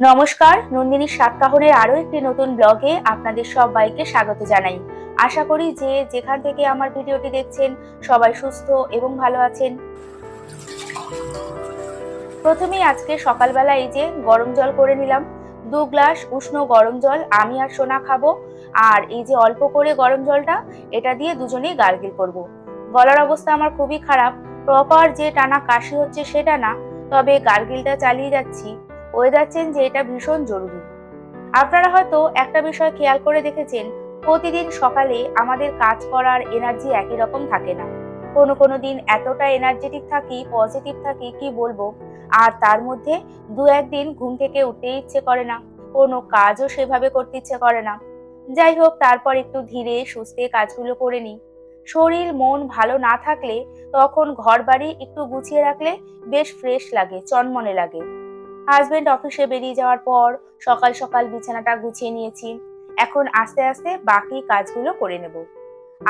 নমস্কার নন্দিনীর সাতকাহনের আরও একটি নতুন ব্লগে আপনাদের সবাইকে স্বাগত জানাই। আশা করি যে যেখান থেকে আমার ভিডিওটি দেখছেন, সবাই সুস্থ এবং ভালো আছেন। প্রথমেই আজকে সকালবেলা এই যে গরম জল করে নিলাম, দু গ্লাস উষ্ণ গরম জল আমি আর সোনা খাব, আর এই যে অল্প করে গরম জলটা, এটা দিয়ে দুজনেই গার্গিল করব। গলার অবস্থা আমার খুবই খারাপ, প্রপার যে টানা কাশি হচ্ছে সেটা না, তবে গার্গিলটা চালিয়ে যাচ্ছি। ওয়েদার চেঞ্জ এটা ভীষণ জরুরি। আপনারা হয়তো একটা বিষয় খেয়াল করে দেখেছেন, প্রতিদিন সকালে আমাদের কাজ করার এনার্জি একই রকম থাকে না। কোনো কোনো দিন এতটা এনার্জেটিক থাকি পজিটিভ থাকি, কি বলব? আর তার মধ্যে দু একদিন ঘুম থেকে উঠতে ইচ্ছে করে না, কোনো কাজও সেভাবে করতে ইচ্ছে করে না। যাই হোক, তারপর একটু ধীরে সুস্থে কাজগুলো করে নিই। শরীর, মন ভালো না থাকলে তখন ঘর বাড়ি একটু গুছিয়ে রাখলে বেশ ফ্রেশ লাগে, চনমনে লাগে। হাজবেন্ড অফিসে বেরিয়ে যাওয়ার পর সকাল সকাল বিছানাটা গুছিয়ে নিয়েছি। এখন আস্তে আস্তে বাকি কাজগুলো করে নেব।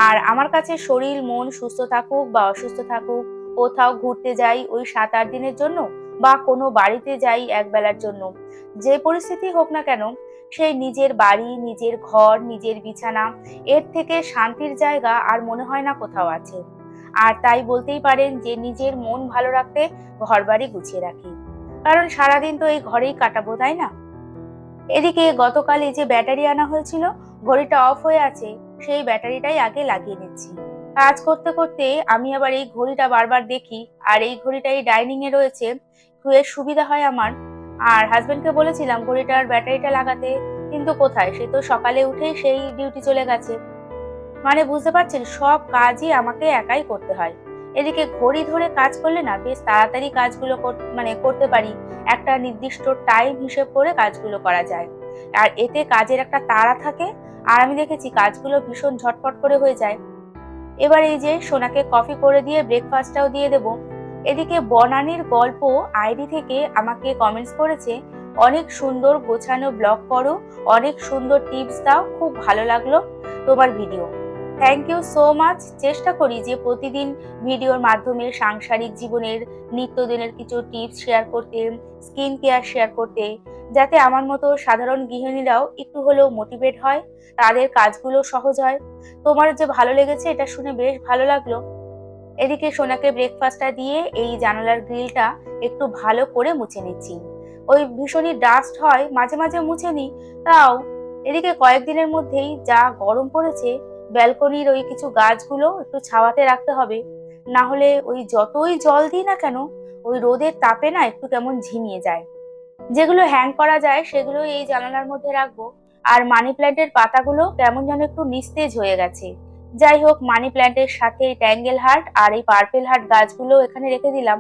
আর আমার কাছে শরীর, মন সুস্থ থাকুক বা অসুস্থ থাকুক, কোথাও ঘুরতে যাই ওই সাত আট দিনের জন্য বা কোনো বাড়িতে যাই এক বেলার জন্য, যে পরিস্থিতি হোক না কেন, সেই নিজের বাড়ি, নিজের ঘর, নিজের বিছানা, এর থেকে শান্তির জায়গা আর মনে হয় না কোথাও আছে। আর তাই বলতেই পারেন যে নিজের মন ভালো রাখতে ঘর বাড়ি গুছিয়ে রাখি। কারণ সারাদিন তো এই ঘরেই কাটাবো, তাই না? এদিকে গতকাল এই যে ব্যাটারি আনা হয়েছিল, ঘড়িটা অফ হয়ে আছে, সেই ব্যাটারিটাই আগে লাগিয়ে নিচ্ছি। কাজ করতে করতে আমি আবার এই ঘড়িটা বারবার দেখি, আর এই ঘড়িটা এই ডাইনিং এ রয়েছে খুব সুবিধা হয় আমার। আর হাজবেন্ডকে বলেছিলাম ঘড়িটার ব্যাটারিটা লাগাতে, কিন্তু কোথায়? সে তো সকালে উঠেই সেই ডিউটি চলে গেছে। মানে বুঝতে পারছেন, সব কাজই আমাকে একাই করতে হয়। এদিকে ঘড়ি ধরে কাজ করলে না বেশ তাড়াতাড়ি কাজগুলো মানে করতে পারি। একটা নির্দিষ্ট টাইম হিসেব করে কাজগুলো করা যায়। আর এতে কাজের একটা তাড়া থাকে, আর আমি দেখেছি কাজগুলো ভীষণ ঝটপট করে হয়ে যায়। এবার এই যে সোনাকে কফি করে দিয়ে ব্রেকফাস্টটাও দিয়ে দেব। এদিকে বনানির গল্প আইডি থেকে আমাকে কমেন্টস করেছে, অনেক সুন্দর গোছানো ব্লগ করো, অনেক সুন্দর টিপস দাও, খুব ভালো লাগল তোমার video thank you so much চেষ্টা করি যে প্রতিদিন ভিডিওর মাধ্যমে সাংসারিক জীবনের, নিত্যদিনের কিছু টিপস শেয়ার করতে স্কিন কেয়ার শেয়ার করতে, যাতে আমার মতো সাধারণ গৃহিণীরাও একটু হলেও মোটিভেট হয়, তাদের কাজগুলো সহজ হয়। তোমার যে ভালো লেগেছে এটা শুনে বেশ ভালো লাগল। এদিকে সোনাকে ব্রেকফাস্টটা দিয়ে এই জানালার গ্রিলটা একটু ভালো করে মুছে নিচ্ছি। ওই ভীষণই ডাস্ট হয়, মাঝে মাঝে মুছে নিই তাও এদিকে কয়েকদিনের মধ্যেই যা গরম পড়েছে ব্যালকনির ওই কিছু গাছগুলো একটু ছাওয়াতে রাখতে হবে। না হলে ওই যতই জল দিই না কেন, ওই রোদের তাপে না একটু কেমন ঝিমিয়ে যায়। যেগুলো হ্যাং করা যায় সেগুলো এই জানালার মধ্যে রাখব। আর মানি প্ল্যান্টের পাতাগুলো কেমন যেন একটু নিস্তেজ হয়ে গেছে। যাই হোক মানি প্ল্যান্টের সাথে এই ট্যাঙ্গেল হার্ট আর এই পার্পেল হার্ট গাছগুলো এখানে রেখে দিলাম।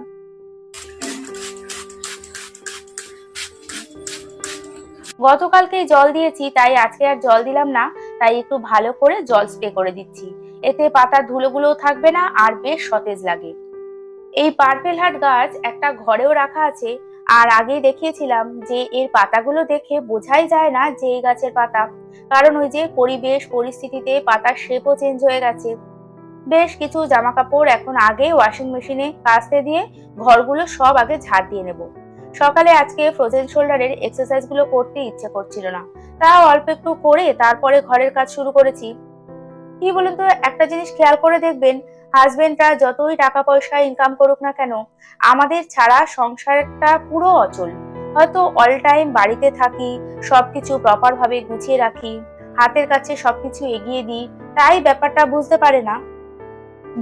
গতকালকেই জল দিয়েছি, তাই আজকে আর জল দিলাম না। তাই একটু ভালো করে জল স্প্রে করে দিচ্ছি। এতে পাতার ধুলোগুলোও থাকবে না আর বেশ সতেজ লাগে। এই পার্পেল হাট গাছ একটা ঘরেও রাখা আছে। আর আগেই দেখিয়েছিলাম যে এর পাতাগুলো দেখে বোঝাই যায় না যে এই গাছের পাতা। কারণ ওই যে পরিবেশ, পরিস্থিতিতে পাতার শেপও চেঞ্জ হয়ে গেছে। বেশ কিছু জামা কাপড় এখন আগে ওয়াশিং মেশিনে কাচতে দিয়ে ঘরগুলো সব আগে ঝাড় দিয়ে নেব। সকালে আজকে ফ্রোজেন শোল্ডারের এক্সারসাইজগুলো করতে ইচ্ছে করছিল না। তাও অল্প একটু করে তারপরে ঘরের কাজ শুরু করেছি। কি বলুন তো, একটা জিনিস খেয়াল করে দেখবেন হাজবেন্ডরা যতই টাকা পয়সা ইনকাম করুক না কেন, আমাদের ছাড়া সংসারটা পুরো অচল। হয়তো অল টাইম বাড়িতে থাকি, সবকিছু প্রপার ভাবে গুছিয়ে রাখি, হাতের কাছে সবকিছু এগিয়ে দিই, তাই ব্যাপারটা বুঝতে পারে না।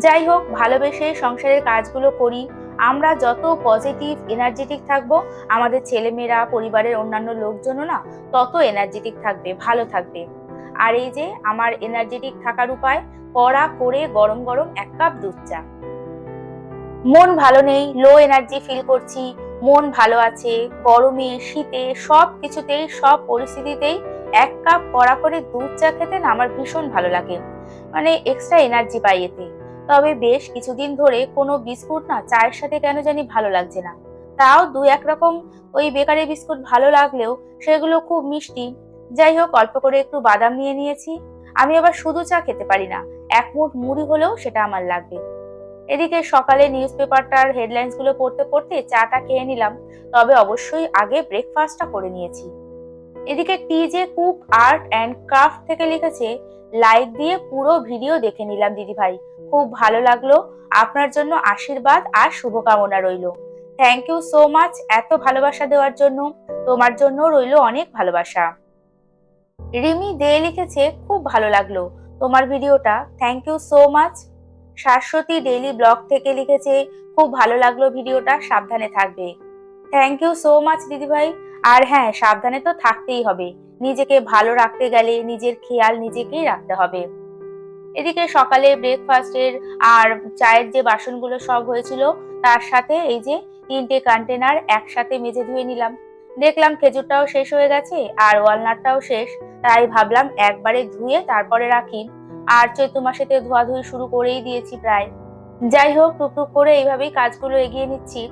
যাই হোক, ভালোবেসে সংসারের কাজগুলো করি আমরা যত পজিটিভ এনার্জেটিক থাকব, আমাদের ছেলেমেয়েরা, পরিবারের অন্যান্য লোকজনও না, তত এনার্জেটিক থাকবে, ভালো থাকবে। আর এই যে আমার এনার্জেটিক থাকার উপায়, কড়া করে গরম গরম এক কাপ দুধ চা। মন ভালো নেই লো এনার্জি ফিল করছি, মন ভালো আছে, গরমে, শীতে, সব কিছুতেই, সব পরিস্থিতিতেই এক কাপ কড়া করে দুধ চা খেতে না আমার ভীষণ ভালো লাগে। মানে এক্সট্রা এনার্জি পাই এতে। তবে বেশ কিছুদিন ধরে কোনো বিস্কুট না চায়ের সাথে কেন জানি ভালো লাগছে না। তাও দু এক রকম ওই বেকারি বিস্কুট ভালো লাগলেও সেগুলো খুব মিষ্টি। যাই হোক, অল্প করে একটু বাদাম নিয়ে নিয়েছি। আমি আবার শুধু চা খেতে পারি না, এক মুঠ মুড়ি হলেও সেটা আমার লাগবে। এদিকে সকালে নিউজ পেপারটার হেডলাইন্সগুলো পড়তে পড়তে চাটা খেয়ে নিলাম, তবে অবশ্যই আগে ব্রেকফাস্টটা করে নিয়েছি। এদিকে TJ cook art and craft থেকে লিখেছে, লাইক দিয়ে পুরো ভিডিও দেখে নিলাম দিদি ভাই খুব ভালো লাগল। আপনার জন্য আশীর্বাদ আর শুভকামনা রইল। থ্যাংক ইউ সো মাচ এত ভালোবাসা দেওয়ার জন্য। তোমার জন্য রইল অনেক ভালোবাসা। রিমি দে লিখেছে, খুব ভালো লাগল তোমার ভিডিওটা। Thank you so much Shashwati daily blog থেকে লিখেছে, খুব ভালো লাগল ভিডিওটা, সাবধানে থাকবে। থ্যাংক ইউ সো মাচ দিদিভাই। আর হ্যাঁ সাবধানে তো থাকতেই হবে। নিজেকে ভালো রাখতে গেলে নিজের খেয়াল নিজেকেই রাখতে হবে। এদিকে সকালে ব্রেকফাস্টের আর চায়ের যে বাসনগুলো সব হয়েছিল, তার সাথে এই যে তিনটে কন্টেনার একসাথে মেজে ধুয়ে নিলাম। দেখলাম খেজুরটাও শেষ হয়ে গেছে আর ওয়ালনাটটাও শেষ, তাই ভাবলাম একবারে ধুয়ে তারপরে রাখি। আর চৈত্র মাসেতে ধোয়াধুয়ি শুরু করেই দিয়েছি প্রায়। যাই হোক, টুকটুক করে এইভাবেই কাজগুলো এগিয়ে নিচ্ছি।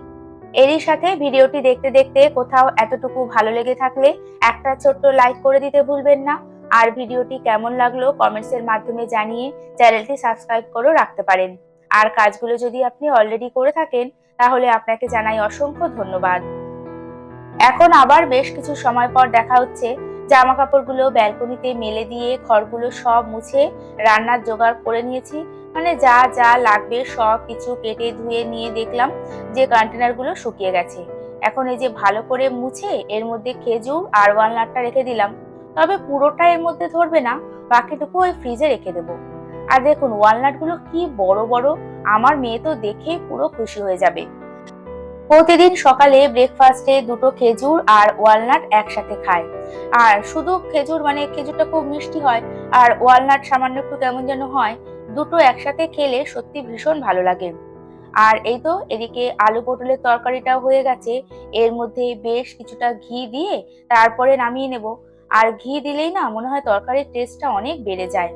এরই সাথে ভিডিওটি দেখতে দেখতে কোথাও এতটুকু ভালো লেগে থাকলে একটা ছোট্ট লাইক করে দিতে ভুলবেন না। আর ভিডিওটি কেমন লাগল কমেন্টস এর মাধ্যমে জানিয়ে চ্যানেলটি সাবস্ক্রাইব করেও রাখতে পারেন। আর কাজগুলো যদি আপনি অলরেডি করে থাকেন, তাহলে আপনাকে জানাই অসংখ্য ধন্যবাদ। এখন আবার বেশ কিছু সময় পর দেখা হচ্ছে জামা কাপড়গুলো ব্যালকনিতে মেলে দিয়ে ঘরগুলো সব মুছে রান্নার জোগাড় করে নিয়েছি। মানে যা যা লাগবে সব কিছু কেটে ধুয়ে নিয়ে দেখলাম যে কন্টেনারগুলো শুকিয়ে গেছে। এখন এই যে ভালো করে মুছে, এর মধ্যে খেজুর আর ওয়ালনাটটা রেখে দিলাম। তবে পুরোটা এর মধ্যে ধরবে না, বাকিটুকু ওই ফ্রিজে রেখে দেবো। আর দেখুন ওয়ালনাটগুলো কি বড় বড়, আমার মেয়ে তো দেখেই পুরো খুশি হয়ে যাবে। প্রতিদিন সকালে ব্রেকফাস্টে দুটো খেজুর আর ওয়ালনাট একসাথে খায়। আর শুধু খেজুর মানে খেজুরটা খুব মিষ্টি হয়, আর ওয়ালনাট সামান্য একটু কেমন যেন হয়, দুটো একসাথে খেলে সত্যি ভীষণ ভালো লাগে। আর এই তো এদিকে আলু পটলের তরকারিটাও হয়ে গেছে, এর মধ্যে বেশ কিছুটা ঘি দিয়ে তারপরে নামিয়ে নেব। আর ঘি দিলেই না মনে হয় তরকারির টেস্টটা অনেক বেড়ে যায়।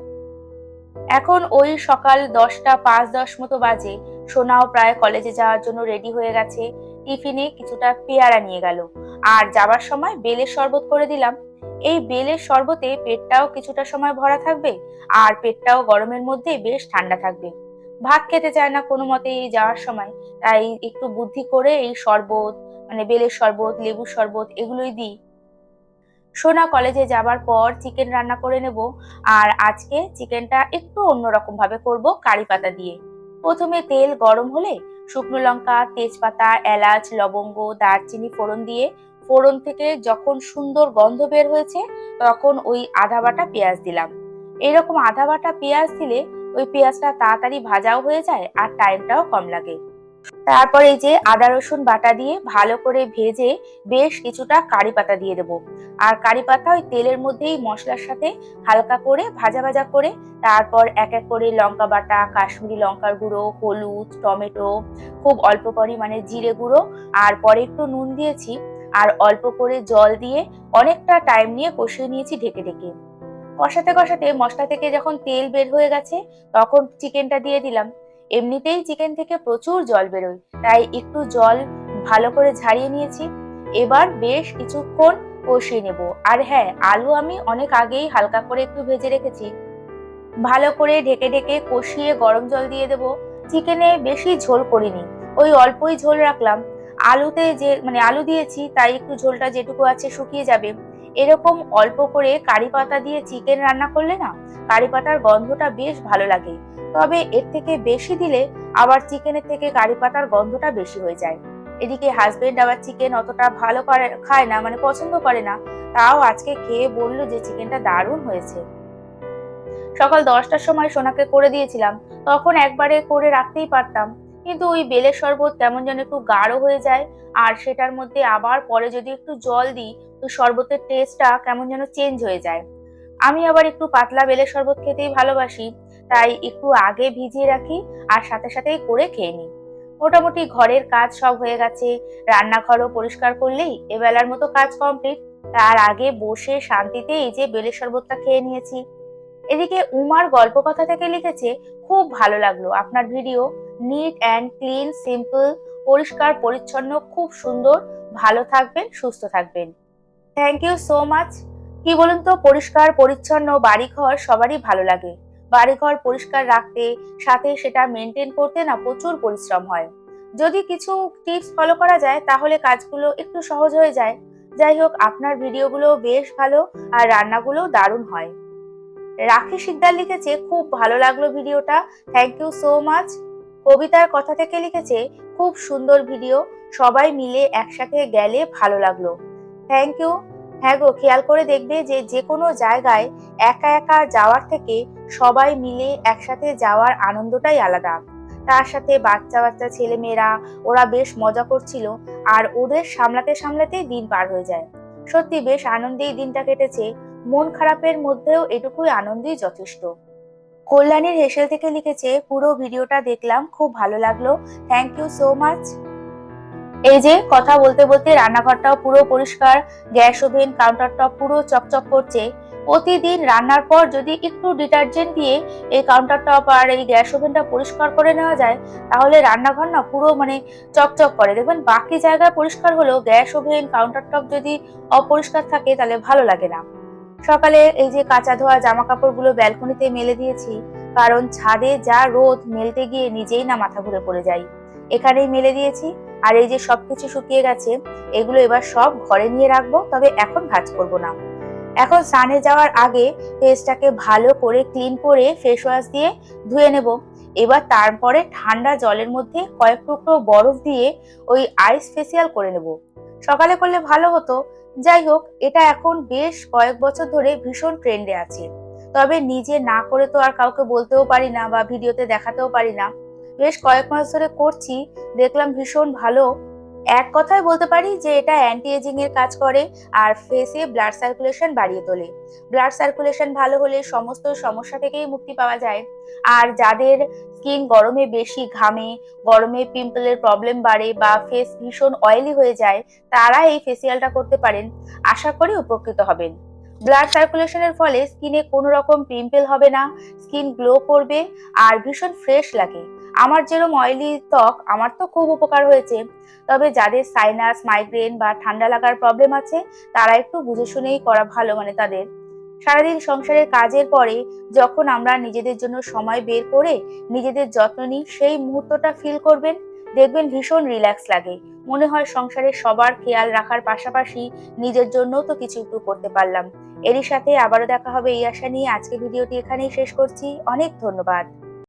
এখন ওই সকাল দশটা পাঁচ দশ মতো বাজে। সোনাও প্রায় কলেজে যাওয়ার জন্য রেডি হয়ে গেছে। টিফিনে কিছুটা পেয়ারা নিয়ে গেল। আর যাবার সময় বেলের শরবত করে দিলাম। এই বেলের শরবতে পেটটাও কিছুটা সময় ভরা থাকবে আর পেটটাও গরমের মধ্যে বেশ ঠান্ডা থাকবে। ভাত খেতে চায় না কোনো মতে যাওয়ার সময়। তাই একটু বুদ্ধি করে এই শরবত মানে বেলের শরবত, লেবুর শরবত এগুলোই দিই। সোনা কলেজে যাবার পর চিকেন রান্না করে নেব। আর আজকে চিকেনটা একটু অন্যরকম ভাবে করব কারি পাতা দিয়ে। প্রথমে তেল গরম হলে শুকনো লঙ্কা, তেজপাতা, এলাচ, লবঙ্গ, দারচিনি ফোড়ন দিয়ে ফোড়ন থেকে যখন সুন্দর গন্ধ বের হয়েছে তখন ওই আধা বাটা পেঁয়াজ দিলাম। এরকম আধা বাটা পেঁয়াজ দিলে ওই পেঁয়াজটা তাড়াতাড়ি ভাজাও হয়ে যায় আর টাইমটাও কম লাগে। তারপর এই যে আদা, রসুন বাটা দিয়ে ভালো করে ভেজে বেশ কিছুটা কারি পাতা দিয়ে দেবো। আর কারি পাতা ওই তেলের মধ্যেই মশলার সাথে হালকা করে ভাজা ভাজা করে তারপর এক এক করে লঙ্কা বাটা, কাশ্মীরি লঙ্কার গুঁড়ো, হলুদ, টমেটো, খুব অল্প পরিমাণে জিরে গুঁড়ো আর পরে একটু নুন দিয়েছি আর অল্প করে জল দিয়ে অনেকটা টাইম নিয়ে কষিয়ে নিয়েছি ঢেকে ঢেকে। কষাতে কষাতে মশলা থেকে যখন তেল বের হয়ে গেছে তখন চিকেনটা দিয়ে দিলাম। এমনিতেই চিকেন থেকে প্রচুর জল বেরোয়, তাই একটু জল ভালো করে ঝারিয়ে নিয়েছি। এবার বেশ কিছুক্ষণ কষিয়ে নেব। আর হ্যাঁ আলু আমি অনেক আগেই হালকা করে একটু ভেজে রেখেছি। ভালো করে ঢেকে ঢেকে কষিয়ে গরম জল দিয়ে দেব। চিকেনে বেশি ঝোল করিনি, ওই অল্পই ঝোল রাখলাম। আলুতে যে মানে আলু দিয়েছি, তাই একটু ঝোলটা যেটুকু আছে শুকিয়ে যাবে। এরকম অল্প করে কারি পাতা দিয়ে চিকেন রান্না করলে না কারি পাতার গন্ধটা বেশ ভালো লাগে। তবে এর থেকে বেশি দিলে আবার চিকেনের থেকে কারি পাতার গন্ধটা বেশি হয়ে যায়। এদিকে হাজবেন্ড আবার চিকেন অতটা ভালো করে খায় না মানে পছন্দ করে না, তাও আজকে খেয়ে বলল যে চিকেনটা দারুণ হয়েছে। সকাল দশটার সময় সোনাকে করে দিয়েছিলাম, তখন একবারে করে রাখতেই পারতাম, কিন্তু ওই বেলের শরবত কেমন যেন একটু গাঢ় হয়ে যায়, আর সেটার মধ্যে আবার পরে যদি একটু জল দিই তো শরবতের টেস্টটা কেমন যেন চেঞ্জ হয়ে যায়। আমি আবার একটু পাতলা বেলের শরবত খেতেই ভালোবাসি, তাই একটু আগে ভিজিয়ে রাখি আর সাথে সাথেই করে খেয়ে নিই। মোটামুটি ঘরের কাজ সব হয়ে গেছে, রান্নাঘরও পরিষ্কার করলেই এবেলার মতো কাজ কমপ্লিট তার আগে বসে শান্তিতে এই যে বেলের শরবতটা খেয়ে নিয়েছি। এদিকে উমার গল্প কথা থেকে লিখেছে, খুব ভালো লাগল আপনার video neat and clean simple পরিষ্কার, পরিচ্ছন্ন, খুব সুন্দর। ভালো থাকবেন, সুস্থ থাকবেন। থ্যাংক ইউ সো মাচ কি বলুন তো, পরিষ্কার, পরিচ্ছন্ন, বাড়িঘর সবারই ভালো লাগে। বাড়িঘর পরিষ্কার রাখতে, সাথে সেটা মেনটেন করতে না প্রচুর পরিশ্রম হয়। যদি কিছু টিপস ফলো করা যায়, তাহলে কাজগুলো একটু সহজ হয়ে যায়। যাই হোক, আপনার ভিডিওগুলো বেশ ভালো আর রান্নাগুলো দারুণ হয়। রাখি সিকদার লিখেছে, খুব ভালো লাগল ভিডিওটা। থ্যাংক ইউ সো মাচ কবিতার কথা থেকে লিখেছে, খুব সুন্দর ভিডিও। সবাই মিলে একসাথে গেলে ভালো লাগল। থ্যাংক ইউ হ্যাঁ গো, খেয়াল করে দেখবে যে যে কোনো জায়গায় একা একা যাওয়ার থেকে সবাই মিলে একসাথে যাওয়ার আনন্দটাই আলাদা। তার সাথে বাচ্চা বাচ্চা ছেলে মেয়েরা ওরা বেশ মজা করছিল, আর ওদের সামলাতে সামলাতেই দিন পার হয়ে যায়। সত্যি বেশ আনন্দেই দিনটা কেটেছে, মন খারাপের মধ্যেও এটুকুই আনন্দই যথেষ্ট। কল্যাণীর হেসেল থেকে লিখেছে, পুরো ভিডিওটা দেখলাম, খুব ভালো লাগল। থ্যাংক ইউ সো মাচ এই যে কথা বলতে বলতে রান্নাঘরটাও পুরো পরিষ্কার, গ্যাস ওভেন কাউন্টার টপ পুরো চকচক করছে। প্রতিদিন রান্নার পর যদি একটু ডিটারজেন্ট দিয়ে এই কাউন্টার টপ আর এই গ্যাস ওভেনটা পরিষ্কার করে নেওয়া যায়, তাহলে রান্নাঘর না পুরো মানে চকচক করে। দেখবেন বাকি জায়গায় পরিষ্কার হলেও গ্যাস ওভেন কাউন্টার টপ যদি অপরিষ্কার থাকে তাহলে ভালো লাগে না। সকালে এই যে কাঁচা ধোয়া জামা কাপড়গুলো ব্যালকনিতে মেলে দিয়েছি, কারণ ছাদে যা রোদ মেলতে গিয়ে নিজেই না মাথা ঘুরে পড়ে যাই এখানেই মেলে দিয়েছি। আর এই যে সবকিছু শুকিয়ে গেছে, এগুলো এবার সব ঘরে নিয়ে রাখব, তবে এখন ভাজ করব না। এখন স্নানে যাওয়ার আগে ফেসটাকে ভালো করে ক্লিন করে ফেস ওয়াশ দিয়ে ধুয়ে নেব। এবার তারপরে ঠান্ডা জলের মধ্যে কয়েক টুকরো বরফ দিয়ে ওই আইস ফেসিয়াল করে নেব। সকালে করলে ভালো হতো। যাই হোক, এটা এখন বেশ কয়েক বছর ধরে ভীষণ ট্রেন্ডে আছে। তবে নিজে না করে তো আর কাউকে বলতেও পারি না বা ভিডিওতে দেখাতেও পারি না। বেশ কয়েক মাস ধরে করছি, দেখলাম ভীষণ ভালো। এক কথায় বলতে পারি যে এটা অ্যান্টি এজিং এর কাজ করে আর ফেসে ব্লাড সার্কুলেশন বাড়িয়ে তোলে। ব্লাড সার্কুলেশন ভালো হলে সমস্ত সমস্যা থেকেই মুক্তি পাওয়া যায়। আর যাদের স্কিন গরমে বেশি ঘামে, গরমে পিম্পলের প্রবলেম বাড়ে বা ফেস ভীষণ অয়েলি হয়ে যায়, তারা এই ফেসিয়ালটা করতে পারেন। আশা করি উপকৃত হবেন। ব্লাড সার্কুলেশনের ফলে স্কিনে কোনো রকম পিম্পল হবে না স্কিন গ্লো করবে আর ভীষণ ফ্রেশ লাগে। আমার যেরকম অয়েলি ত্বক, আমার তো খুব উপকার হয়েছে। তবে যাদের সাইনাস মাইগ্রেন বা ঠান্ডা লাগার প্রবলেম আছে, তারা একটু বুঝে শুনেই করা ভালো মানে তাদের। সারাদিন সংসারের কাজের পরে যখন আমরা নিজেদের জন্য সময় বের করে নিজেদের যত্ন নিই, সেই মুহূর্তটা ফিল করবেন। দেখবেন ভীষণ রিল্যাক্স লাগে। মনে হয় সংসারের সবার খেয়াল রাখার পাশাপাশি নিজের জন্যও তো কিছু একটু করতে পারলাম। এরই সাথে আবারও দেখা হবে এই আশা নিয়ে। আজকে ভিডিওটি এখানেই শেষ করছি। অনেক ধন্যবাদ।